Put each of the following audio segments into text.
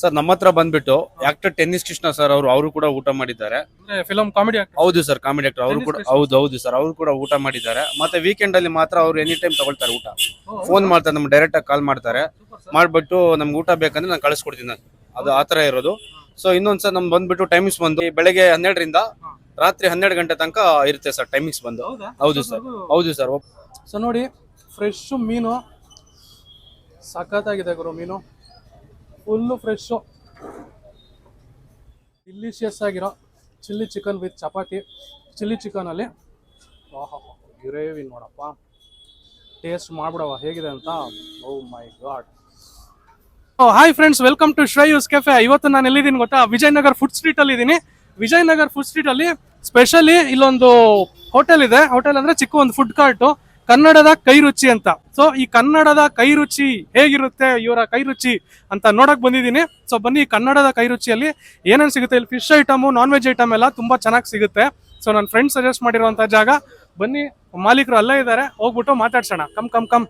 Sir ನಮ್ಮ ಹತ್ರ ಬಂದ್ಬಿಟ್ಟು ಆಕ್ಟರ್ ಟೆನ್ನಿಸ್ ಕೃಷ್ಣ ಸರ್ ಅವರು ಅವರು ಕೂಡ ಊಟ ಮಾಡಿದ್ದಾರೆ. ಫಿಲಮ್ ಫಿಲಂ ಕಾಮಿಡಿ ಹೌದು ಸರ್ ಕಾಮಿಡಿ ಆಕ್ಟರ್ ಅವರು ಕೂಡ ಹೌದು ಹೌದು ಸರ್ ಅವರು ಕೂಡ ಊಟ ಮಾಡಿದ್ದಾರೆ. ಮತ್ತೆ ವೀಕೆಂಡ್ ಅಲ್ಲಿ ಮಾತ್ರ ಅವ್ರು ಎನಿ ಟೈಮ್ ತಗೊಳ್ತಾರೆ ಊಟ. ಫೋನ್ ಮಾಡ್ತಾರೆ ನಮ್ಗೆ ಡೈರೆಕ್ಟ್ ಆಗಿ ಕಾಲ್ ಮಾಡ್ತಾರೆ. ಮಾಡ್ಬಿಟ್ಟು ನಮ್ಗೆ ಊಟ ಬೇಕಂದ್ರೆ ನಾನು ಕಳಿಸ್ಕೊಡ್ತೀನಿ ನಾನು. ಅದು ಆ ಥರ ಇರೋದು. ಸೊ ಇನ್ನೊಂದು ಸರ್ ನಮ್ಗೆ ಬಂದ್ಬಿಟ್ಟು ಟೈಮಿಂಗ್ಸ್ ಬಂದು ಬೆಳಗ್ಗೆ ಹನ್ನೆರಡರಿಂದ ರಾತ್ರಿ ಹನ್ನೆರಡು ಗಂಟೆ ತನಕ ಇರುತ್ತೆ ಸರ್ ಟೈಮಿಂಗ್ಸ್ ಬಂದು. ಹೌದು? ಸರ್. ಹೌದು ಸರ್ ಸೊ ನೋಡಿ ಫ್ರೆಶ್ ಮೀನು ಸಖತ್ತಾಗಿದೆ ಗುರು ಮೀನು. ಫುಲ್ಲು ಫ್ರೆಶು ಡಿಲಿಷಿಯಸ್ ಆಗಿರೋ chilli chicken with chapati. Chilli ಚಿಕನಲ್ಲಿ gravy ನೋಡಪ್ಪ. ಟೇಸ್ಟ್ ಮಾಡ್ಬಿಡವ ಹೇಗಿದೆ ಅಂತ? ಓ my God. Hi friends, welcome to Shreyu's cafe. ಇವತ್ತು ನಾನು ಎಲ್ಲಿದ್ದೀನಿ ಗೊತ್ತಾ? ವಿಜಯನಗರ್ ಫುಡ್ ಸ್ಟ್ರೀಟ್ ಅಲ್ಲಿ ಇದ್ದೀನಿ ವಿಜಯನಗರ್ ಫುಡ್ ಸ್ಟ್ರೀಟ್ ಅಲ್ಲಿ ಸ್ಪೆಷಲಿ ಇಲ್ಲೊಂದು ಹೋಟೆಲ್ ಇದೆ. ಹೋಟೆಲ್ ಅಂದ್ರೆ ಚಿಕ್ಕ ಒಂದು ಫುಡ್ ಕಾರ್ಟ್ ಕನ್ನಡದ ಕೈ ರುಚಿ ಅಂತ. ಸೊ ಈ ಕನ್ನಡದ ಕೈರುಚಿ ಹೇಗಿರುತ್ತೆ ಇವರ ಕೈರುಚಿ ಅಂತ ನೋಡಕ್ ಬಂದಿದ್ದೀನಿ. ಸೊ ಬನ್ನಿ ಕನ್ನಡದ ಕೈರುಚಿಯಲ್ಲಿ ಏನೇನು ಸಿಗುತ್ತೆ? ಇಲ್ಲಿ fish item non veg item ಎಲ್ಲ ತುಂಬಾ ಚೆನ್ನಾಗಿ ಸಿಗುತ್ತೆ. ಸೊ ನನ್ನ ಫ್ರೆಂಡ್ ಸಜೆಸ್ಟ್ ಮಾಡಿರುವಂತ ಜಾಗ ಬನ್ನಿ ಮಾಲೀಕರು ಅಲ್ಲೇ ಇದ್ದಾರೆ ಹೋಗ್ಬಿಟ್ಟು ಮಾತಾಡ್ಸೋಣ. ಕಮ್ ಕಮ್ ಕಮ್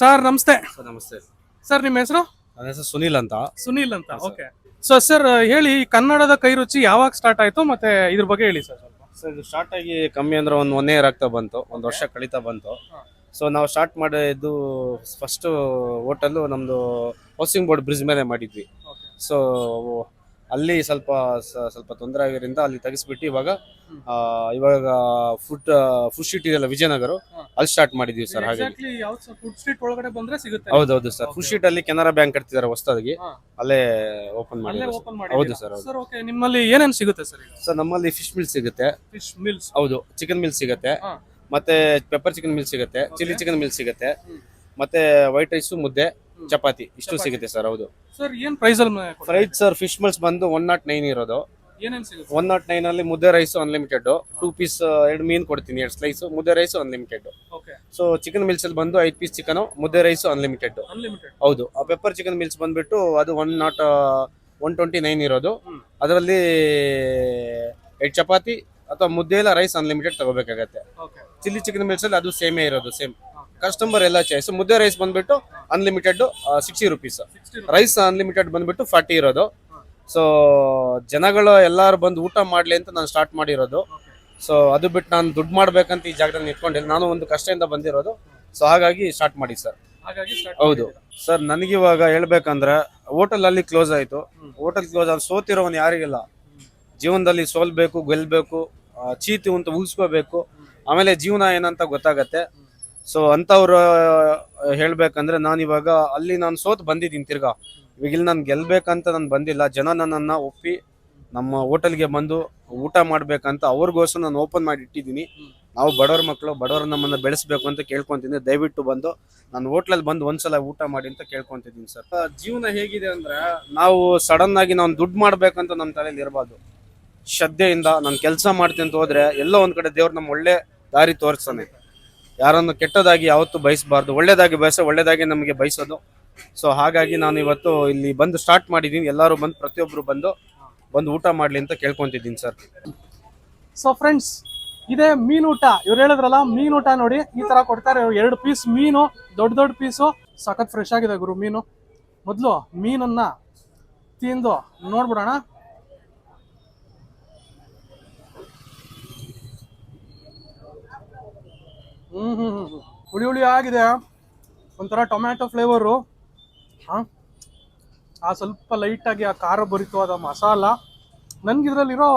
ಸರ್ ನಮಸ್ತೆ. ನಮಸ್ತೆ. ಸರ್ ನಿಮ್ಮ ಹೆಸರು? ನನ್ನ ಹೆಸರು ಸುನಿಲ್ ಅಂತ. ಸುನೀಲ್ ಅಂತ ಓಕೆ ಸೊ ಸರ್ ಹೇಳಿ ಈ ಕನ್ನಡದ ಕೈರುಚಿ ಯಾವಾಗ ಸ್ಟಾರ್ಟ್ ಆಯ್ತು? ಮತ್ತೆ ಇದ್ರ ಬಗ್ಗೆ ಹೇಳಿ ಸರ್ ಸರ್ ಇದು ಸ್ಟಾರ್ಟ್ ಆಗಿ ಕಮ್ಮಿ ಅಂದ್ರೆ ಒಂದು ಒನ್ ಇಯರ್ ಆಗ್ತಾ ಬಂತು ಒಂದು ವರ್ಷ ಕಳೀತಾ ಬಂತು. ಸೊ ನಾವು ಸ್ಟಾರ್ಟ್ ಮಾಡಿದ್ದು ಫಸ್ಟ್ ಹೋಟೆಲ್ ನಮ್ದು ಹೌಸಿಂಗ್ ಬೋರ್ಡ್ ಬ್ರಿಡ್ಜ್ ಮೇಲೆ ಮಾಡಿದ್ವಿ. ಸೊ ಅಲ್ಲಿ ಸ್ವಲ್ಪ ಸ್ವಲ್ಪ ತೊಂದರೆ ಆಗಿರೋದ್ರಿಂದ ಅಲ್ಲಿ ತೆಗೆಸ್ಬಿಟ್ಟು ಇವಾಗ ಇವಾಗ ಫುಡ್ ಫುಡ್ ಸ್ಟ್ರೀಟ್ ಇದೆಯಲ್ಲ ವಿಜಯನಗರ ಅಲ್ಲಿ ಸ್ಟಾರ್ಟ್ ಮಾಡಿದೀವಿ ಸರ್ ಯಾವ ಫುಡ್ ಸ್ಟ್ರೀಟ್ ಒಳಗಡೆ ಬಂದ್ರೆ ಸಿಗುತ್ತೆ. ಹೌದೌದು ಸರ್ ಫುಡ್. ಸ್ಟ್ರೀಟ್ ಅಲ್ಲಿ ಕೆನರಾ ಬ್ಯಾಂಕ್ ಕಟ್ತಿದ್ದಾರೆ ಹೊಸದಾಗಿ. ಅಲ್ಲೇ ಓಪನ್ ಹೌದು ಮಾಡಿ ಸರ್ ಹೌದು ಸರ್ ಓಕೆ ನಿಮ್ಮಲ್ಲಿ ಏನೇನು ಸಿಗುತ್ತೆ ಸರ್ ಸರ್ ನಮ್ಮಲ್ಲಿ ಫಿಶ್ ಮಿಲ್ ಸಿಗುತ್ತೆ. ಫಿಶ್ ಮಿಲ್ಸ್ ಹೌದು ಚಿಕನ್ ಮಿಲ್ ಸಿಗುತ್ತೆ. ಮತ್ತೆ ಪೆಪ್ಪರ್ ಚಿಕನ್ ಮಿಲ್ ಸಿಗುತ್ತೆ ಚಿಲ್ಲಿ ಚಿಕನ್ ಮಿಲ್ ಸಿಗುತ್ತೆ. ಮತ್ತೆ ವೈಟ್ ರೈಸು ಮುದ್ದೆ. ಚಪಾತಿ ಇಷ್ಟು ಸಿಗುತ್ತೆ ಸರ್ ಹೌದು. ಸರ್ ಏನ್ ಪ್ರೈಸ್ ಅಲ್ಲಿ ಪ್ರೈಸ್ ಸರ್ ಫಿಶ್ ಮಿಲ್ಸ್ ಬಂದು ಒನ್ ನಾಟ್ ನೈನ್ ಇರೋದು. ಏನೇನ್ ಸಿಗುತ್ತೆ? ಒನ್ ನಾಟ್ ನೈನ್ ಅಲ್ಲಿ ಮುದ್ದೆ ರೈಸ್ ಅನ್ಲಿಮಿಟೆಡ್ ಟೂ ಪೀಸ್ ಎರಡು ಮೀನ್ ಕೊಡ್ತೀನಿ ಎರಡು ಸ್ಲೈಸ್ ಮುದ್ದೆ rice unlimited okay so chicken meals ಅಲ್ಲಿ ಬಂದು ಐದು ಪೀಸ್ ಚಿಕನ್ ಮುದ್ದೆ ರೈಸ್ ಅನ್ಲಿಮಿಟೆಡ್ ಅನ್ಲಿಮಿಟೆಡ್ ಹೌದು. ಆ ಪೆಪ್ಪರ್ ಚಿಕನ್ ಮಿಲ್ಸ್ ಬಂದ್ಬಿಟ್ಟು ಅದು one naught one twenty nine ಇರೋದು. ಅದರಲ್ಲಿ ಎರಡು ಚಪಾತಿ ಅಥವಾ ಮುದ್ದೆ ಎಲ್ಲ ರೈಸ್ ಅನ್ಲಿಮಿಟೆಡ್ ತಗೋಬೇಕಾಗತ್ತೆ. ಚಿಲ್ಲಿ ಚಿಕನ್ ಮಿಲ್ಸ್ ಅಲ್ಲಿ ಅದು ಸೇಮೇ ಇರೋದು ಸೇಮ್ ಕಸ್ಟಮರ್ ಎಲ್ಲ ಚಾಯ್ಸ್ ಮುದ್ದೆ ರೈಸ್ ಬಂದ್ಬಿಟ್ಟು unlimited sixty rupees rice unlimited ಬಂದ್ಬಿಟ್ಟು ಫಾರ್ಟಿ ಇರೋದು. ಸೊ ಜನಗಳು ಎಲ್ಲರೂ ಬಂದು ಊಟ ಮಾಡಲಿ ಅಂತ ನಾನು ಸ್ಟಾರ್ಟ್ ಮಾಡಿರೋದು. ಸೊ ಅದು ಬಿಟ್ಟು ನಾನು ದುಡ್ಡು ಮಾಡ್ಬೇಕಂತ ಈ ಜಾಗದಲ್ಲಿ ನಿಂತ್ಕೊಂಡಿಲ್ಲ. ನಾನು ಒಂದು ಕಷ್ಟದಿಂದ ಬಂದಿರೋದು. ಸೊ ಹಾಗಾಗಿ ಸ್ಟಾರ್ಟ್ ಮಾಡಿ ಸರ್ ಹೌದು. ಸರ್ ನನಗಿವಾಗ ಹೇಳ್ಬೇಕಂದ್ರೆ ಹೋಟೆಲ್ ಅಲ್ಲಿ ಕ್ಲೋಸ್ ಆಯ್ತು. ಹೋಟೆಲ್ ಕ್ಲೋಸ್ ಆದ ಸೋತಿರೋವನ್ ಯಾರಿಗಿಲ್ಲ. ಜೀವನದಲ್ಲಿ ಸೋಲ್ಬೇಕು ಗೆಲ್ಬೇಕು ಚೀತಿ ಚೀತು ಅಂತ ಉಳಿಸ್ಕೋಬೇಕು. ಆಮೇಲೆ ಜೀವನ ಏನಂತ ಗೊತ್ತಾಗತ್ತೆ. ಸೊ ಅಂಥವ್ರು ಹೇಳ್ಬೇಕಂದ್ರೆ ನಾನು ಇವಾಗ ಅಲ್ಲಿ ನಾನು ಸೋತ್ ಬಂದಿದ್ದೀನಿ ತಿರ್ಗಾ. ಇವಾಗ ಇಲ್ಲಿ ನಾನು ಗೆಲ್ಬೇಕಂತ ನಾನು ಬಂದಿಲ್ಲ. ಜನ ನನ್ನನ್ನ ಒಪ್ಪಿ ನಮ್ಮ ಹೋಟೆಲ್ಗೆ ಬಂದು ಊಟ ಮಾಡ್ಬೇಕಂತ ಅವ್ರಿಗೋಸ್ಕರ ನಾನು ಓಪನ್ ಮಾಡಿ ಇಟ್ಟಿದ್ದೀನಿ. ನಾವು ಬಡವ್ರ ಮಕ್ಕಳು ಬಡವ್ರ ನಮ್ಮನ್ನ ಬೆಳೆಸ್ಬೇಕು ಅಂತ ಕೇಳ್ಕೊತೀನಿ. ದಯವಿಟ್ಟು ಬಂದು ನಾನು ಹೋಟ್ಲಲ್ಲಿ ಬಂದು ಒಂದ್ಸಲ ಊಟ ಮಾಡಿ ಅಂತ ಕೇಳ್ಕೊಂತಿದ್ದೀನಿ ಸರ್. ಜೀವನ ಹೇಗಿದೆ ಅಂದ್ರೆ? ನಾವು ಸಡನ್ ಆಗಿ ನಾವು ದುಡ್ಡು ಮಾಡ್ಬೇಕಂತ ನಮ್ಮ ತಲೆಯಲ್ಲಿ ಇರಬಾರ್ದು. ಶ್ರದ್ಧೆಯಿಂದ ನಾನು ಕೆಲಸ ಮಾಡ್ತೀನಿ ಅಂತ ಹೋದ್ರೆ ಎಲ್ಲೋ ಒಂದ್ ಕಡೆ ದೇವ್ರು ನಮ್ಮ ಒಳ್ಳೆ ದಾರಿ ತೋರಿಸ್ತಾನೆ. ಯಾರನ್ನು ಕೆಟ್ಟದಾಗಿ ಯಾವತ್ತೂ ಬಯಸಬಾರ್ದು. ಒಳ್ಳೇದಾಗಿ ಬಯಸ, ಒಳ್ಳೇದಾಗಿ ನಮಗೆ ಬಯಸೋದು. ಸೊ ಹಾಗಾಗಿ ನಾನು ಇವತ್ತು ಇಲ್ಲಿ ಬಂದು ಸ್ಟಾರ್ಟ್ ಮಾಡಿದ್ದೀನಿ. ಎಲ್ಲರೂ ಬಂದು ಪ್ರತಿಯೊಬ್ಬರು ಬಂದು ಬಂದು ಊಟ ಮಾಡಲಿ ಅಂತ ಕೇಳ್ಕೊತಿದ್ದೀನಿ ಸರ್ ಸೊ ಫ್ರೆಂಡ್ಸ್ ಇದೇ ಮೀನೂಟ ಇವ್ರು ಹೇಳಿದ್ರಲ್ಲ ಮೀನೂಟ ನೋಡಿ, ಈ ತರ ಕೊಡ್ತಾರೆ. ಎರಡು ಪೀಸ್ ಮೀನು, ದೊಡ್ಡ ದೊಡ್ಡ ಪೀಸು ಸಖತ್ ಫ್ರೆಶ್ ಆಗಿದೆ ಗುರು ಮೀನು. ಮೊದಲು ಮೀನನ್ನ ತಿಂದು ನೋಡ್ಬಿಡೋಣ. ಹುಳಿ ಹುಳಿ ಆಗಿದೆ. ಒಂಥರ ಟೊಮ್ಯಾಟೊ ಫ್ಲೇವರು ಹಾ? ಆ ಸ್ವಲ್ಪ ಲೈಟಾಗಿ ಆ ಖಾರ ಬರಿತವಾದ ಮಸಾಲ. ನನ್ಗೆ ಇದರಲ್ಲಿರೋ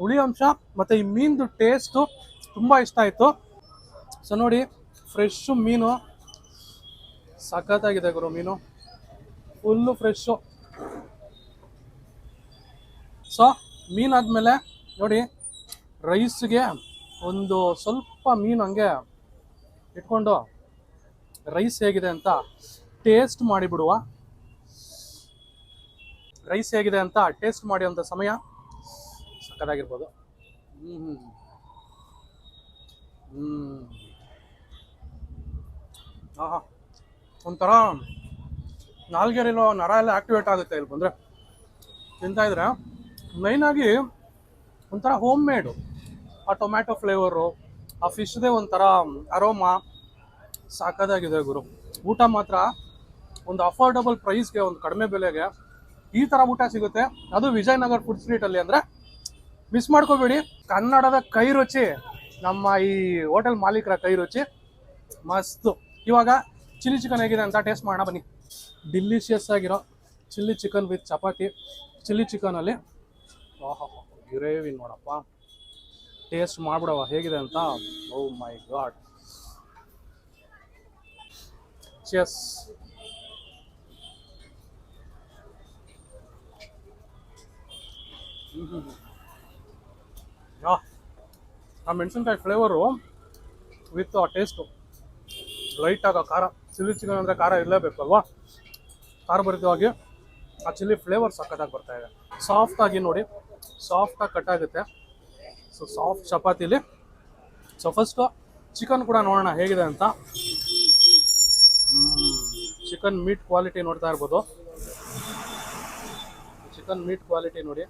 ಹುಳಿ ಅಂಶ ಮತ್ತು ಈ ಮೀನ್ದು ಟೇಸ್ಟು ತುಂಬ ಇಷ್ಟ ಆಯಿತು. ಸೊ ನೋಡಿ, ಫ್ರೆಶ್ಶು ಮೀನು. ಸಖತ್ತಾಗಿದೆ ಗುರು ಮೀನು. Full fresh. ಸೊ ಮೀನಾದ್ಮೇಲೆ ನೋಡಿ, ರೈಸ್ಗೆ ಒಂದು ಸ್ವಲ್ಪ ಮೀನು ಹಂಗೆ ಇಟ್ಕೊಂಡು ರೈಸ್ ಹೇಗಿದೆ ಅಂತ ಟೇಸ್ಟ್ ಮಾಡಿಬಿಡುವ ರೈಸ್ ಹೇಗಿದೆ ಅಂತ ಟೇಸ್ಟ್ ಮಾಡುವಂಥ ಸಮಯ ಸಕ್ಕತ್ತಾಗಿರ್ಬೋದು. ಹ್ಮ್. ಹ್ಮ್. ಆಹಾ. ಒಂಥರ ನಾಲ್ಗೆರೆಲ್ಲೋ ನರ ಎಲ್ಲ ಆಕ್ಟಿವೇಟ್ ಆಗುತ್ತೆ ಇಲ್ಲಿ ಬಂದರೆ. ತಿಂತಾ ಇದ್ರೆ ಮೈನಾಗಿ ಒಂಥರ ಹೋಮ್ ಮೇಡು ಆ ಟೊಮ್ಯಾಟೊ ಫ್ಲೇವರು, ಆ ಫಿಶ್ದೇ ಒಂಥರ ಅರೋಮಾ ಸಾಕದಾಗಿದೆ ಗುರು. ಊಟ ಮಾತ್ರ ಒಂದು ಅಫೋರ್ಡಬಲ್ ಪ್ರೈಸ್ಗೆ, ಒಂದು ಕಡಿಮೆ ಬೆಲೆಗೆ ಈ ಥರ ಊಟ ಸಿಗುತ್ತೆ. ಅದು ವಿಜಯನಗರ್ ಫುಡ್ ಸ್ಟ್ರೀಟಲ್ಲಿ ಅಂದರೆ ಮಿಸ್ ಮಾಡ್ಕೋಬೇಡಿ. ಕನ್ನಡದ ಕೈ ರುಚಿ, ನಮ್ಮ ಈ ಹೋಟೆಲ್ ಮಾಲೀಕರ ಕೈ ರುಚಿ ಮಸ್ತು. ಇವಾಗ ಚಿಲ್ಲಿ ಚಿಕನ್ ಹೇಗಿದೆ ಅಂತ ಟೇಸ್ಟ್ ಮಾಡೋಣ, ಬನ್ನಿ. ಡಿಲಿಷಿಯಸ್ ಆಗಿರೋ chilli chicken with chapati. Chilli ಚಿಕನಲ್ಲಿ ಓಹೋ ಗ್ರೇವಿ ನೋಡಪ್ಪ. ಟೇಸ್ಟ್ ಮಾಡ್ಬಿಡವ ಹೇಗಿದೆ ಅಂತ? ಓ ಮೈ ಗಾಡ್ ಚೆಸ್ ಆ ಮೆಣಸಿನ್ಕಾಯಿ ಫ್ಲೇವರು ವಿತ್ ಆ ಟೇಸ್ಟು ಲೈಟ್ ಆಗೋ ಖಾರ, ಚಿಲ್ಲಿ ಚಿಕನ್ ಅಂದರೆ ಖಾರ ಇರಲೇಬೇಕು ಅಲ್ವಾ ಖಾರ ಭರಿತವಾಗಿ ಆ ಚಿಲ್ಲಿ ಫ್ಲೇವರ್ ಸಖತ್ತಾಗಿ ಬರ್ತಾ ಇದೆ. ಸಾಫ್ಟಾಗಿ ನೋಡಿ ಸಾಫ್ಟಾಗಿ ಕಟ್ ಆಗುತ್ತೆ. ಸೊ ಸಾಫ್ಟ್ ಚಪಾತಿಲಿ ಸೊ ಫಸ್ಟು ಚಿಕನ್ ಕೂಡ ನೋಡೋಣ ಹೇಗಿದೆ ಅಂತ. ಚಿಕನ್ ಮೀಟ್ ಕ್ವಾಲಿಟಿ ನೋಡ್ತಾ ಇರ್ಬೋದು. ಚಿಕನ್ ಮೀಟ್ ಕ್ವಾಲಿಟಿ ನೋಡಿ.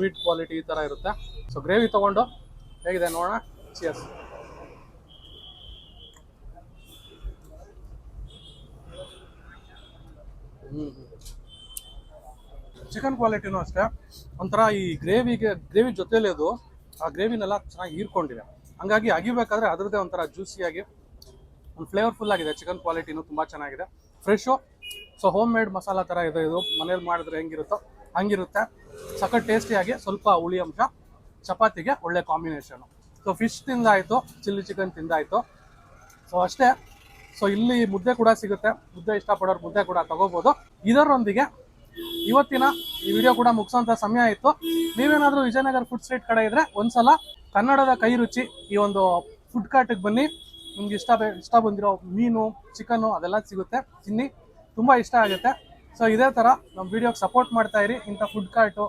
ಮೀಟ್ ಕ್ವಾಲಿಟಿ ಈ ಥರ ಇರುತ್ತೆ. ಸೊ ಗ್ರೇವಿ ತಗೊಂಡು ಹೇಗಿದೆ ನೋಡೋಣ. ಚಿಯರ್ಸ್ ಚಿಕನ್ ಕ್ವಾಲಿಟಿನೂ ಅಷ್ಟೇ. ಒಂಥರ ಈ ಗ್ರೇವಿಗೆ, ಗ್ರೇವಿ ಜೊತೆಲೇ ಅದು, ಆ ಗ್ರೇವಿನೆಲ್ಲ ಚೆನ್ನಾಗಿ ಹೀರ್ಕೊಂಡಿದೆ. ಹಂಗಾಗಿ ಅಗಿಬೇಕಾದ್ರೆ ಅದರದ್ದೇ ಒಂಥರ ಜ್ಯೂಸಿಯಾಗಿ, ಒಂದು ಫ್ಲೇವರ್ಫುಲ್ ಆಗಿದೆ. ಚಿಕನ್ ಕ್ವಾಲಿಟಿನೂ ತುಂಬ ಚೆನ್ನಾಗಿದೆ. Fresh so homemade masala ಥರ ಇದೆ ಇದು. ಮನೇಲಿ ಮಾಡಿದ್ರೆ ಹೆಂಗಿರುತ್ತೋ, ಹಂಗಿರುತ್ತೆ. ಸಖತ್ ಟೇಸ್ಟಿಯಾಗಿ ಸ್ವಲ್ಪ ಹುಳಿ ಅಂಶ, ಚಪಾತಿಗೆ ಒಳ್ಳೆ ಕಾಂಬಿನೇಷನು ಸೊ ಫಿಶ್ ತಿಂದಾಯಿತು, ಚಿಲ್ಲಿ ಚಿಕನ್ ತಿಂದಾಯಿತು. ಸೊ ಅಷ್ಟೇ. ಸೊ ಇಲ್ಲಿ ಮುದ್ದೆ ಕೂಡ ಸಿಗುತ್ತೆ. ಮುದ್ದೆ ಇಷ್ಟಪಡೋರು ಮುದ್ದೆ ಕೂಡ ತಗೋಬೋದು. ಇದರೊಂದಿಗೆ ಇವತ್ತಿನ ಈ ವಿಡಿಯೋ ಕೂಡ ಮುಗಿಸೋಂಥ ಸಮಯ ಇತ್ತು. ನೀವೇನಾದರೂ ವಿಜಯನಗರ ಫುಡ್ ಸ್ಟ್ರೀಟ್ ಕಡೆ ಇದ್ರೆ ಒಂದ್ಸಲ ಕನ್ನಡದ ಕೈ ರುಚಿ ಈ ಒಂದು ಫುಡ್ ಕಾರ್ಟಿಗೆ ಬನ್ನಿ. ನಿಮ್ಗೆ ಇಷ್ಟ ಇಷ್ಟ ಬಂದಿರೋ ಮೀನು ಚಿಕನ್ನು ಅದೆಲ್ಲ ಸಿಗುತ್ತೆ. ತಿನ್ನಿ. ತುಂಬ ಇಷ್ಟ ಆಗುತ್ತೆ. ಸೊ ಇದೇ ಥರ ನಮ್ಮ ವಿಡಿಯೋಗೆ ಸಪೋರ್ಟ್ ಮಾಡ್ತಾ ಇರಿ. ಇಂಥ ಫುಡ್ ಕಾರ್ಟು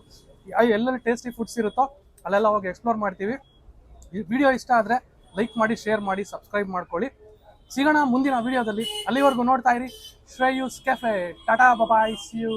ಎಲ್ಲೆಲ್ಲಿ ಟೇಸ್ಟಿ ಫುಡ್ಸ್ ಇರುತ್ತೋ ಅಲ್ಲೆಲ್ಲ ಹೋಗಿ ಎಕ್ಸ್ಪ್ಲೋರ್ ಮಾಡ್ತೀವಿ. ವಿಡಿಯೋ ಇಷ್ಟ ಆದರೆ ಲೈಕ್ ಮಾಡಿ ಶೇರ್ ಮಾಡಿ ಸಬ್ಸ್ಕ್ರೈಬ್ ಮಾಡ್ಕೊಳ್ಳಿ. ಸಿಗೋಣ ಮುಂದಿನ ವಿಡಿಯೋದಲ್ಲಿ ಅಲ್ಲಿವರೆಗೂ ನೋಡ್ತಾ ಇರಿ. Shreyu's cafe tata bye bye see you